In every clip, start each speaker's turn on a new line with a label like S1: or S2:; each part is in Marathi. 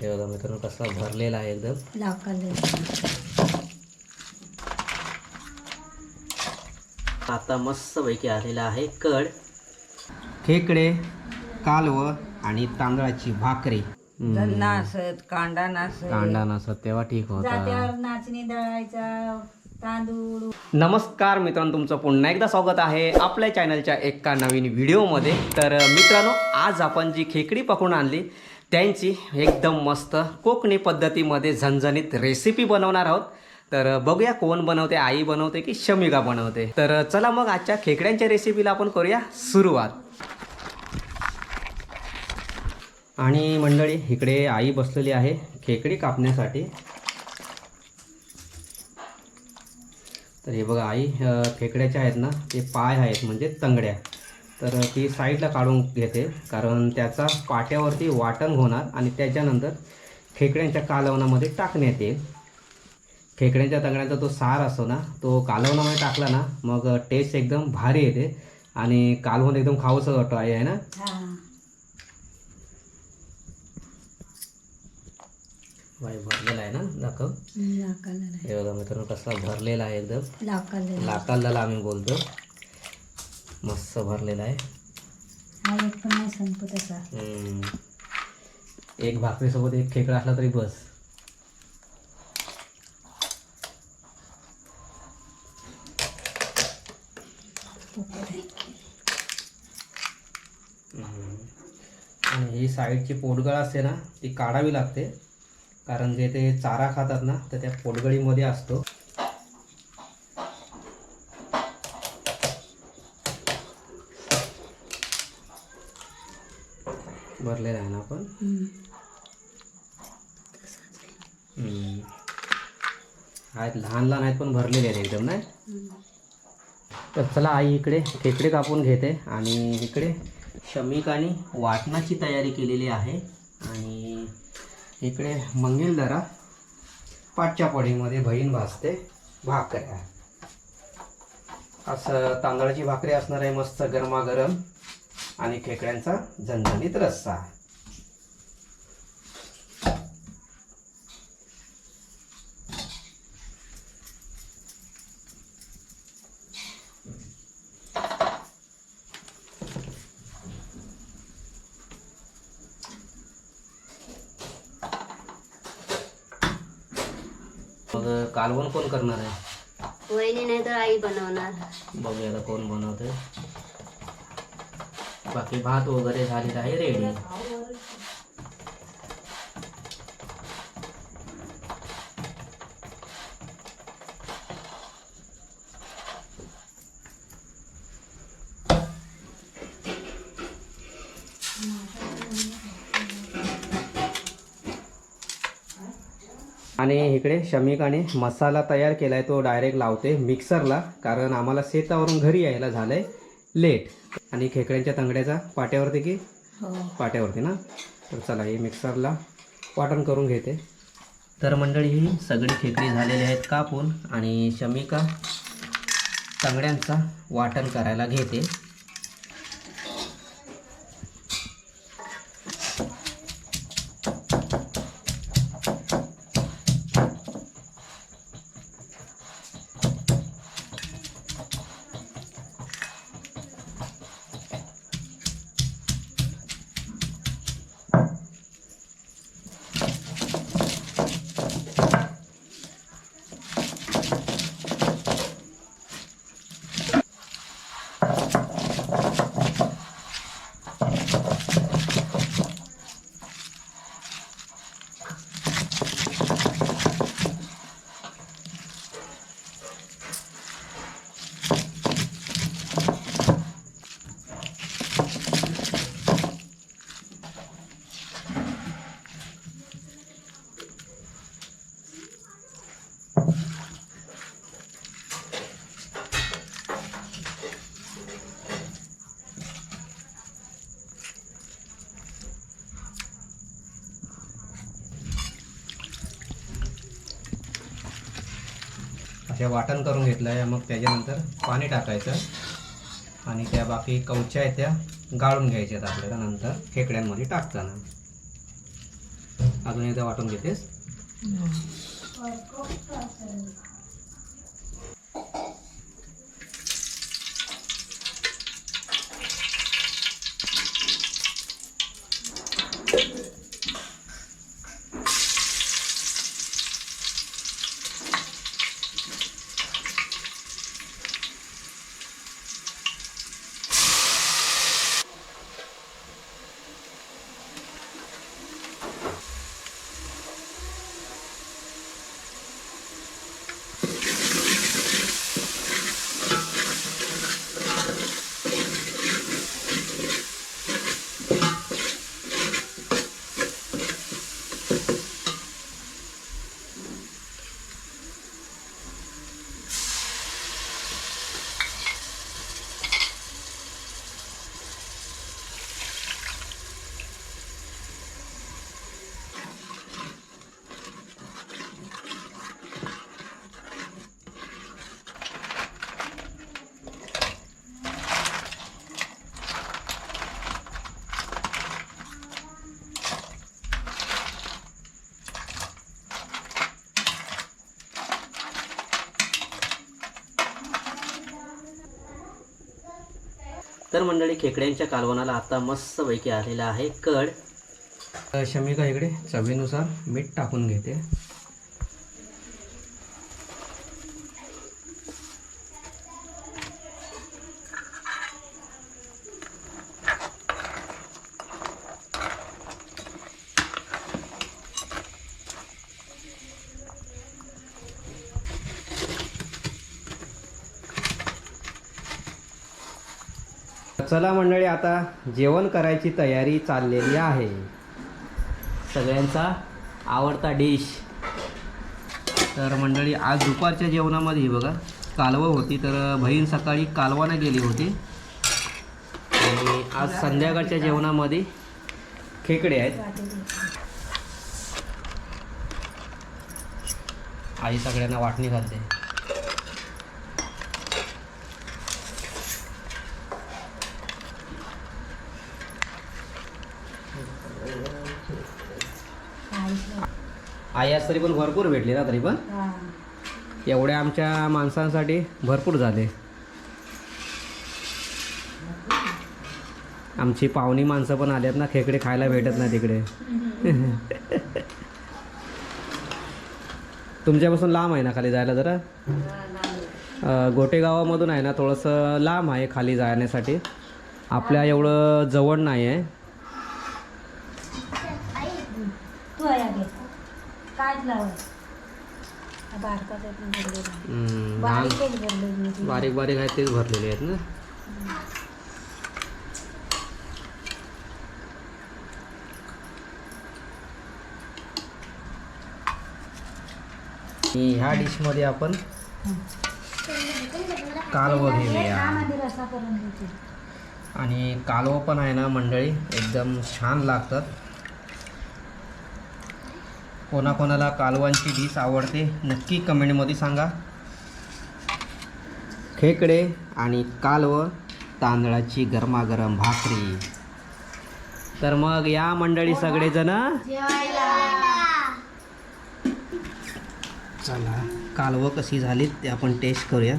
S1: हे बघा मित्रांनो कसा भरलेला आहे एकदम. आता मस्तपैकी आलेला आहे कड खेकडे कालवं आणि तांदळाची भाकरी.
S2: नासत कांदा नासत
S1: कांदा नसत तेव्हा ठीक होता.
S2: नाचणी दळायचा तांदूळ.
S1: नमस्कार मित्रांनो तुमचं पुन्हा एकदा स्वागत आहे आपल्या चॅनलच्या एका नवीन व्हिडिओमध्ये तर मित्रांनो आज आपण जी खेकडी पकडून आणली त्यांची एकदम मस्त कोकणी पद्धतीमध्ये झणझणीत रेसिपी बनवणार आहोत. तर बघूया कोण बनवते आई बनवते की शमिका बनवते. तर चला मग आजच्या खेकड्यांच्या रेसिपीला आपण करूया सुरुवात. आणि मंडळी इकडे आई बसलेली आहे खेकडी कापण्यासाठी. तर हे बघा आई खेकड्याच्या आहेत ना ते पाय आहेत म्हणजे तंगड्या. तर ती साईडला काढून घेते कारण त्याचा पाट्यावरती वाटण होणार आणि त्याच्यानंतर खेकड्यांच्या कालवणामध्ये टाकण्यात येईल. खेकड्यांच्या तंगड्यांचा तो सार असतो ना तो कालवणामध्ये टाकला ना मग टेस्ट एकदम भारी येते आणि कालवण एकदम खाऊसं वाटतो आहे ना. बाई भरलेला आहे ना दाखव हे बघा मित्रांनो कसा भरलेला आहे एकदम. लाकाला आम्ही बोलतो मस्त भरलेला आहे.
S2: हा एक पण नाही संपत असा.
S1: हम्म. एक भाकरीसोबत एक खेकडा असला तरी बस. हम्म. आणि ही साईडची पोटगळ असते ना ती काढावी लागते. कारण जे ते चारा खातात ना तर त्या पोटगळीमध्ये असतो. भरलेला आहे ना आपण आहेत लहान लहान आहेत पण भरलेले आहेत एकदम नाही? तर चला आई इकडे खेकडे कापून घेते आणि इकडे शमिकाने वाटणाची तयारी केलेली आहे. आणि इकडे मंगेलदरा पाठच्या पडीमध्ये बहीण भाजते भाकऱ्या. असं तांदळाची भाकरी असणार आहे मस्त गरमागरम. आणि खेकड्यांचा झणझणीत रस्सा. मग कालवण कोण करणार आहे?
S3: वहिनी नाही तर आई बनवणार.
S1: बघूया कोण बनवते बाकी भात वगैरे झालेला आहे रेडी आणि इकडे शमिकाने मसाला तयार केलाय तो डायरेक्ट लावते मिक्सरला कारण आम्हाला शेतावरून घरी यायला झालंय लेट आणि खेकड्यांच्या तंगड्याचा पाट्यावरती की
S2: हो.
S1: पाट्यावरती ना? तर चला हे मिक्सरला वाटण करून घेते. तर मंडळी ही सगळी खेकडी झालेली आहेत कापून आणि शमिका तंगड्यांचा वाटण करायला घेते. अशा वाटण करून घेतलं आहे मग त्याच्यानंतर पाणी टाकायचं. आणि त्या बाकी कवच्या आहेत त्या गाळून घ्यायच्यात आपल्याला नंतर खेकड्यांमध्ये टाकताना. अजून एकदा वाटून घेतेस? तर मंडळी खेकड्यांच्या कालवणाला आता मस्तपैकी आलेला आहे कड शमी शमिका इकडे चवीनुसार मीठ टाकून घेते. चला मंडळी आता जेवण करायची तयारी चाललेली आहे. सगळ्यांचा आवडता डिश. तर मंडळी आज दुपारच्या जेवणामध्ये बघा कालवं होती तर बहीण सकाळी कालवानं गेली होती. आणि आज संध्याकाळच्या जेवणामध्ये खेकडे आहेत. आई सगळ्यांना वाटणी घालते. आई आज तरी पण भरपूर भेटली ना तरी पण. एवढ्या आमच्या माणसांसाठी भरपूर झाले. आमची पाहुणी माणसं पण आल्यात ना खेकडे खायला भेटत नाही तिकडे. तुमच्यापासून लांब आहे ना खाली जायला जरा? गोटेगावामधून आहे ना थोडंसं लांब आहे खाली जाण्यासाठी. आपल्या एवढं जवळ नाही आहे
S2: तू आहे घे बारकाच.
S1: हम्म, लहान
S2: बारीकच ती.
S1: बारीक बारीक आहेत तेच भरलेले आहेत ना? आणि ह्या डिशमध्ये आपण कालवं घेऊया.
S2: त्यामध्ये रसा करून देते.
S1: आणि कालवं पण आहे ना मंडळी एकदम छान लागतात. कोणाकोणाला कालवांची डिश आवडते नक्की कमेंटमध्ये सांगा. खेकडे आणि कालवं तांदळाची गरमागरम भाकरी. तर मग या मंडळी सगळेजण. चला कालवं कशी झाली ते आपण टेस्ट करूया.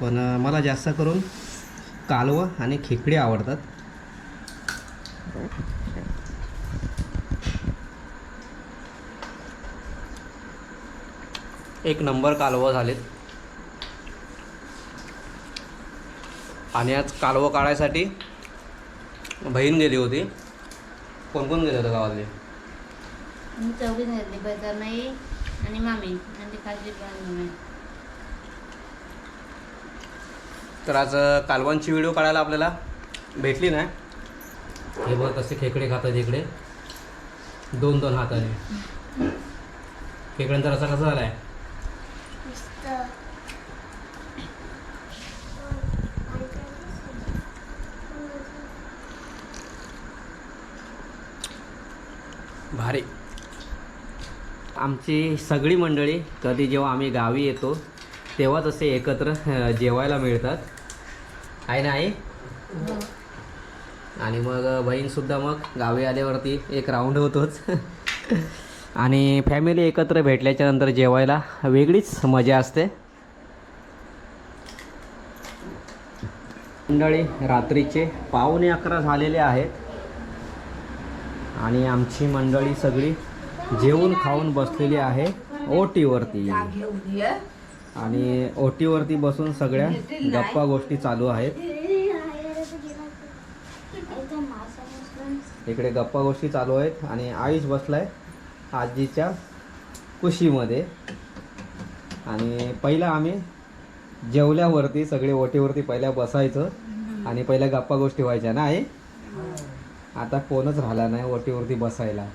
S1: पण मला जास्त करून कालवं आणि खेकडे आवडतात. एक नंबर कालवं झालेत. आणि आज कालवं काढायसाठी बहीण गेली होती. कोण कोण गेले होते गावातले?
S3: मी चौघी झाली बदरनाई आणि मामी
S1: तर आज कालवांची व्हिडिओ काढायला आपल्याला भेटली नाही. हे बघ कसे खेकडे खातात इकडे. दोन दोन हाताने. खेकड्यांचा रसा कसा झालाय? भारी आमची सगळी मंडळी कधी जेव्हा आम्ही गावी येतो तेव्हाच असे एकत्र जेवायला मिळतात. आहे ना आई? आणि मग बहीणसुद्धा मग गावी आल्यावरती एक राऊंड होतोच. आणि फॅमिली एकत्र भेटल्याच्या नंतर जेवायला वेगळीच मजा असते. मंडळी रात्रीचे पावणे अकरा झालेले आहेत. आणि आमची मंडळी सगळी जेवून खाऊन बसलेली आहे ओटीवरती. आणि ओटीवरती बसून सगळ्या गप्पा गोष्टी चालू आहेत. इकडे गप्पा गोष्टी चालू आहेत आणि आयुष बसलाय. आजीच्या कुशीमध्ये. आणि पहिला आम्ही जेवल्यावरती सगळे ओटीवरती पहिल्या बसायचं आणि पहिल्या गप्पा गोष्टी व्हायच्या ना आई? आता कोणच राहिला नाही ओटीवरती बसायला.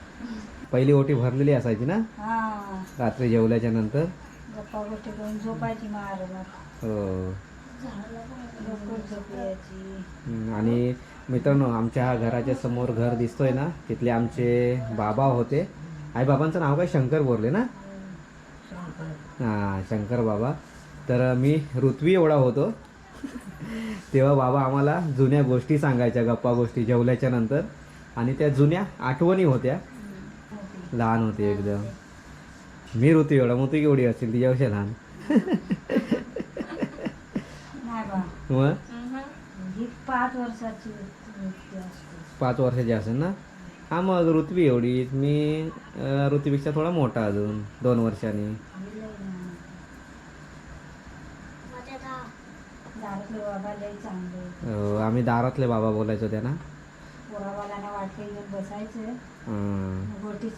S1: पहिली ओटी भरलेली असायची ना? रात्री जेवल्याच्या नंतर? हो. आणि मित्रांनो आमच्या घराच्या समोर घर दिसतोय ना? तिथले आमचे बाबा होते. आई बाबांचं नाव काय? शंकर बोरले ना? हां शंकर बाबा. तर मी ऋत्वी एवढा होतो. तेव्हा बाबा आम्हाला जुन्या गोष्टी सांगायच्या गप्पा गोष्टी जेवल्याच्या नंतर. आणि त्या जुन्या आठवणी होत्या. लहान होते एकदम. मी ऋतू एवढा मग तू केवढी असेल तिच्यापेक्षा लहान. मग?
S2: ही पाच वर्षाची
S1: पाच वर्षाची असेल ना? हा मग ऋत्वी एवढी. मी अं, ऋतूपेक्षा थोडा मोठा अजून दोन वर्षांनी.
S2: ही
S1: आम्ही दारातले बाबा बोलायचो त्यांना.
S2: बसायचं. गोष्टी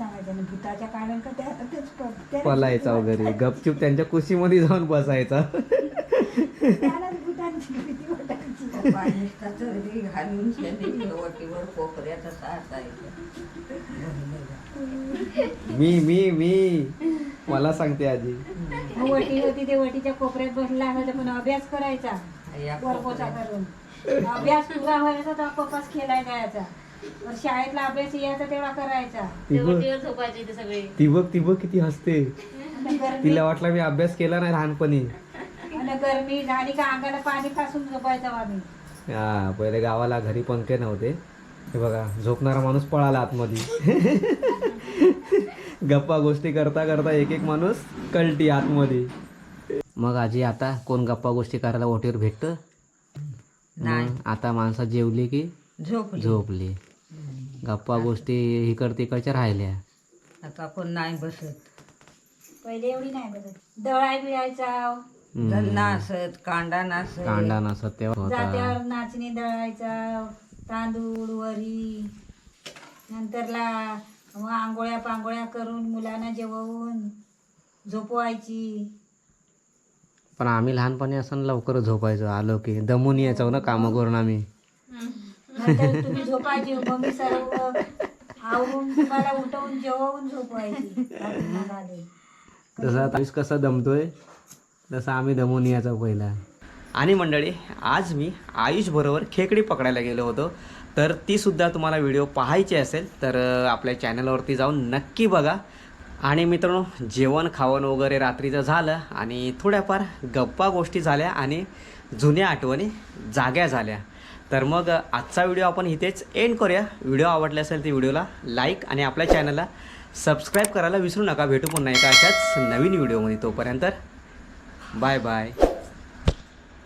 S2: भूताच्या कारण का त्या
S1: पलायचा वगैरे. गपचूप त्यांच्या कुशीमध्ये जाऊन बसायचा.
S2: त्यालाच भूतांची भीती वाटायची
S4: पाणी चरबी घालून शेंदी वटीवर कोपऱ्यात साचायचं
S1: मी मी मी. मला सांगते आजी.
S2: वटी होती ते वटीच्या कोपऱ्यात बसला असायचा पण अभ्यास करायचा.
S4: या
S2: वरपोचा करून. अभ्यास पुरा व्हायचा तर पप्पाच खेळायला जायचा. पण शाळेतला अभ्यास यायचा तेवढा करायचा.
S1: ती
S3: ते
S1: बघ.
S3: ओटीवर झोपायचे ते सगळे.
S1: ती बघ ती बघ किती हसते. तिला वाटलं मी अभ्यास केला नाही लहानपणी.
S2: आणि गरमी झाली का अंगाला पाणी पासून झोपायचं आम्ही
S1: हा पहिले गावाला घरी पंखे नव्हते. हे बघा झोपणारा माणूस पळाला आतमध्ये. गप्पा गोष्टी करता करता एक एक माणूस कलटी आतमध्ये. मग आजी आता कोण गप्पा गोष्टी करायला ओटीवर भेटत?
S4: नाही.
S1: आता माणसं जेवली की
S4: झोपली.
S1: झोपली. गप्पा गोष्टी इकड तिकडच्या राहिल्या.
S4: आता कोण नाही बसत.
S2: पहिले एवढी नाही बघत दळाय बिळायचा.
S4: धन्ना असत कांदा नसत
S1: कांदा नसत तेव्हा होता.
S2: जात्यावर नाचणी दळायचा तांदूळ वरी नंतरला मग आंघोळ्या पांघोळ्या करून मुलांना जेवून झोपवायची.
S1: पण आम्ही लहानपणी असं लवकर झोपायचो. आलो की दमून यायचो ना कामं करून आम्ही.
S2: नंतर तुम्ही झोपायची. मग मी सर्व आवरून तुम्हाला उठवून जेवून झोपवायची. रात्री झाले.
S1: जसं आता आयुष कसं दमतोय? जसं आम्ही दमून यायचो पहिला. आणि मंडळी आज मी आयुषबरोबर खेकडी पकडायला गेलो होतो. तर ती सुद्धा तुम्हाला व्हिडिओ पाहायची असेल तर आपल्या चॅनलवरती जाऊन नक्की बघा. आणि मित्रांनो जेवण खावण वगैरे रात्रीचं झालं आणि थोड्याफार गप्पा गोष्टी झाल्या आणि जुन्या आठवणी जाग्या झाल्या. तर मग आजचा व्हिडिओ आपण इथेच एंड करूया. व्हिडिओ आवडला असेल तर व्हिडिओला लाईक आणि आपल्या चॅनलला सबस्क्राईब करायला विसरू नका. भेटू पुन्हा एका अशाच नवीन व्हिडिओमध्ये. तोपर्यंत বাই বাই